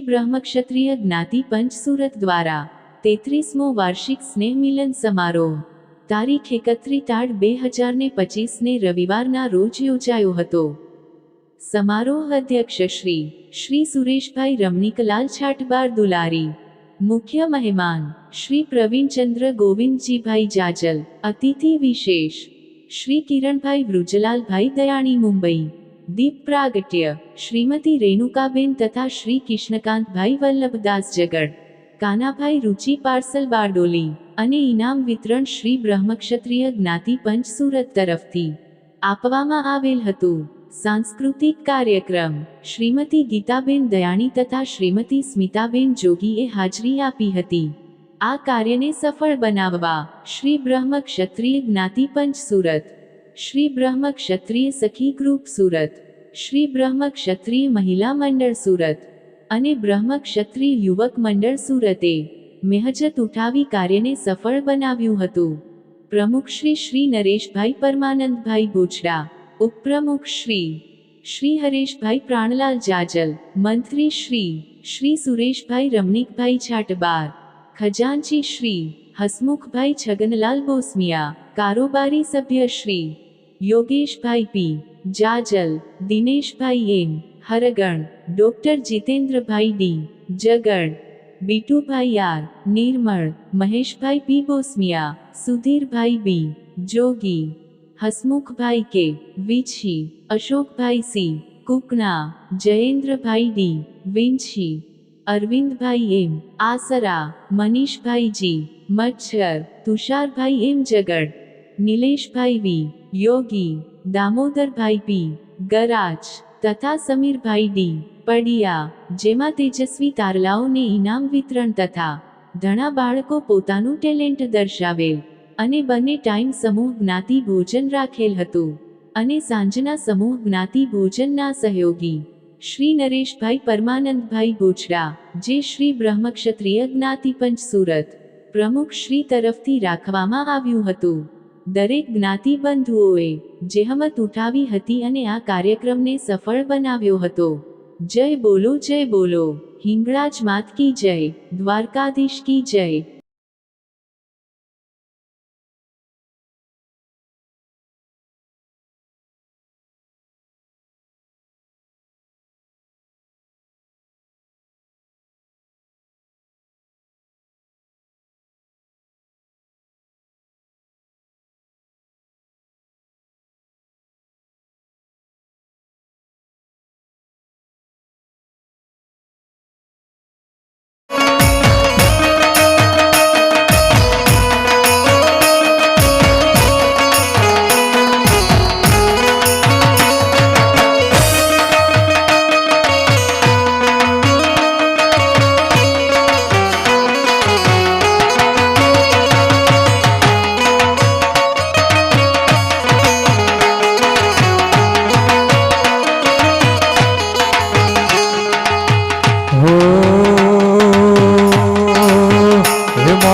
શ્રી બ્રહ્મક્ષત્રિય જ્ઞાતિ પંચ સુરત દ્વારા તેત્રીસમો વાર્ષિક સ્નેહ મિલન સમારોહ. તારીખ એકત્રીસ આઠ બે હજાર ને પચીસને રવિવારના રોજ યોજાયો હતો. સમારોહ અધ્યક્ષ શ્રી શ્રી સુરેશભાઈ રમણીકલાલ છાટબાર દુલારી. મુખ્ય મહેમાન, શ્રી પ્રવીણચંદ્ર ગોવિંદજીભાઈ જાજલ. અતિથિ વિશેષ, શ્રી કિરણભાઈ વૃજલાલભાઈ દયાણી મુંબઈ. દીપ પ્રાગટ્ય શ્રીમતી રેણુકાબેન તથા શ્રી કિષ્ણકાંતભાઈ વલ્લભદાસ જગડ કાનાભાઈ રુચિ પાર્સલ બારડોલી અને ઇનામ વિતરણ શ્રી બ્રહ્મક્ષત્રિય જ્ઞાતિ પંચ સુરત તરફથી આપવામાં આવેલ હતું સાંસ્કૃતિક કાર્યક્રમ શ્રીમતી ગીતાબેન દયાણી તથા શ્રીમતી સ્મિતાબેન જોગીએ હાજરી આપી હતી આ કાર્યને સફળ બનાવવા શ્રી બ્રહ્મ ક્ષત્રિય જ્ઞાતિ પંચ સુરત શ્રી બ્રહ્મ ક્ષત્રિય સખી ગ્રુપ સુરત, શ્રી બ્રહ્મ ક્ષત્રિય મહિલા મંડળ સુરત અને બ્રહ્મ ક્ષત્રિય યુવક મંડળ સુરતે મેહજત ઉઠાવી કાર્યને સફળ બનાવ્યું હતું. પ્રમુખ શ્રી શ્રી નરેશભાઈ પરમાનંદભાઈ બોચડા ઉપપ્રમુખ શ્રી શ્રી હરેશભાઈ પ્રાણલાલ જાજલ, મંત્રી શ્રી શ્રી સુરેશભાઈ રમણીકભાઈ છાટબાર, ખજાનચી શ્રી હસમુખભાઈ છગનલાલ બોસમિયા, કારોબારી સભ્ય શ્રી योगेश भाई पी, जाजल, दिनेश भाई एम हरगण, डॉक्टर जितेंद्र भाई डी जगड़ बीटू भाई आर, निर्मल, महेश भाई पी बोसमिया सुधीर भाई बी, जोगी, हसमुख भाई के, विछी, अशोक भाई सी, कुकना, जयेंद्र भाई डी, विंछी, अरविंद भाई एम, आसरा, मनीष भाई जी, मच्छर, तुषार भाई एम जगड़ નિલેશભાઈ વી, યોગી, દામોદરભાઈ પી, ગરાજ, તથા સમીરભાઈ ડી, પડિયા, જેમાં તેજસ્વી તારલાઓને ઇનામ વિતરણ તથા ઘણા બાળકો પોતાનું ટેલેન્ટ દર્શાવેલ અને બંને ટાઈમ સમૂહ જ્ઞાતિ ભોજન રાખેલ હતું અને સાંજના સમૂહ જ્ઞાતિ ભોજનના સહયોગી શ્રી નરેશભાઈ પરમાનંદભાઈ બોછડા જે શ્રી બ્રહ્મક્ષત્રિય જ્ઞાતિ પંચ સુરત પ્રમુખ શ્રી તરફથી રાખવામાં આવ્યું હતું. દરેક જ્ઞાતિ બંધુઓએ જેહમત ઉઠાવી હતી અને આ કાર્યક્રમને સફળ બનાવ્યો હતો. જય બોલો જય બોલો. હિંગળાજ માત કી જય. દ્વારકાધીશ કી જય.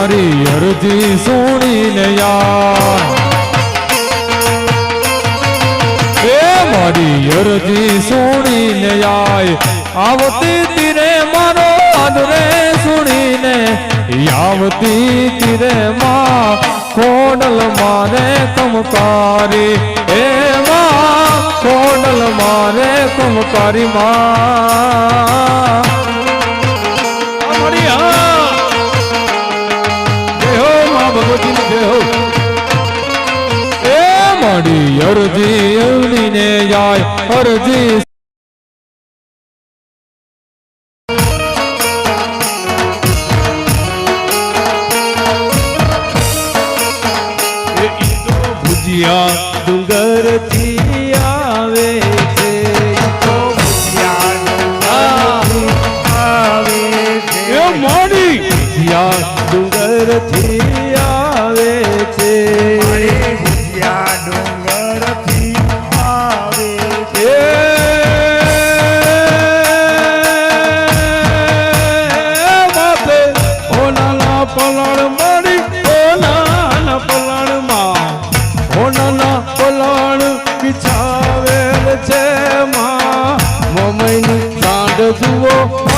મારી અરજી સુણીને યાર. એ મારી અરજી સુણીને આય આવતી તીરે મારો આદરે સુણીને આવતી તીરે માં કોડલ મારે કમકારી એ માં કોડલ મારે કમકારી માં. અરજી અવળીને જાય અરજી ભુજિયા પલણ મળી ઓનાના પલણમાં. ઓનાના પલણ બિછાવેલ છે માં. મમઈની સાંડ જુઓ